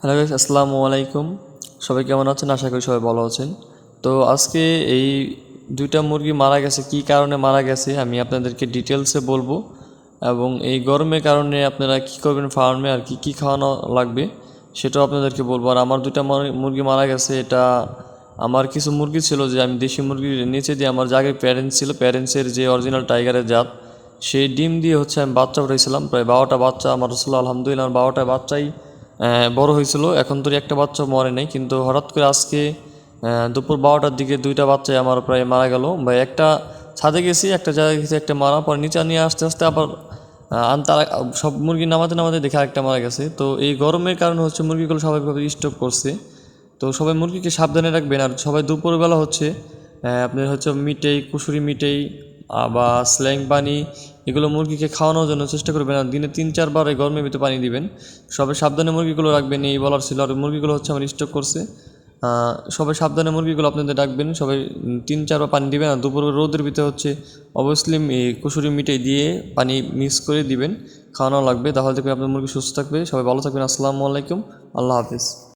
Hello guys আসসালামু আলাইকুম। সবাই কেমন আছেন? আশা করি সবাই ভালো আছেন। তো আজকে এই দুইটা মুরগি মারা গেছে, কি কারণে মারা গেছে আমি আপনাদেরকে ডিটেলসে বলব। এবং এই গরমের কারণে আপনারা কি করবেন ফার্মে আর কি কি খাওয়ানো লাগবে সেটাও আপনাদেরকে বলব। আর আমার দুইটা মার- মুরগি মারা গেছে, এটা আমার কিছু মুরগি ছিল যে আমি দেশি মুরগির নিচে দিয়ে আমার জায়গায় প্যারেন্টস ছিল প্যারেন্টসের যে অরিজিনাল টাইগারের জাত, সেই ডিম দিয়ে হচ্ছে আমি বাচ্চা উঠাইছিলাম প্রায় বারোটা বাচ্চা, আমার রসুল আলহামদুলিল্লাহ, আমার বারোটা বাচ্চাই বড় হয়েছিল। এখন তো একটা বাচ্চা মরে নাই কিন্তু হঠাৎ করে আজকে দুপুর বারোটার দিকে দুইটা বাচ্চাই আমার প্রায় মারা গেল। বা একটা ছাদে গেছি একটা জায়গায় গেছি একটা মারা পর নিচে নিয়ে আস্তে আস্তে আবার আহ, আনতে সব মুরগি নামাতে নামাতে দেখে আরেকটা মারা গেছে। তো এই গরমের কারণে হচ্ছে মুরগিগুলো স্বাভাবিকভাবে স্টক করছে। তো সবাই মুরগিকে সাবধানে রাখবেন আর সবাই দুপুরবেলা হচ্ছে আপনার হচ্ছে মিটেই কুসুরি মিটেই বা স্ল্যাং পানি এগুলো মুরগিকে খাওয়ানোর জন্য চেষ্টা করবেন আর দিনে তিন, চারবার এই গরমের ভিতরে পানি দিবেন। সবাই সাবধানে মুরগিগুলো রাখবেন, এই বলার ছিল। আর মুরগিগুলো হচ্ছে আমার স্টক করছে। সবাই সাবধানে মুরগিগুলো আপনাদের ডাকবেন সবাই তিন, চারবার পানি দিবেন আর দুপুর রোদের ভিতরে হচ্ছে অবভিয়াসলি কুসুরি মিটে দিয়ে পানি মিক্স করে দিবেন। খাওয়ানো লাগবে। তাহলে দেখবেন আপনার মুরগি সুস্থ থাকবে। সবাই ভালো থাকবেন। আসসালামু আলাইকুম। আল্লাহ হাফিজ।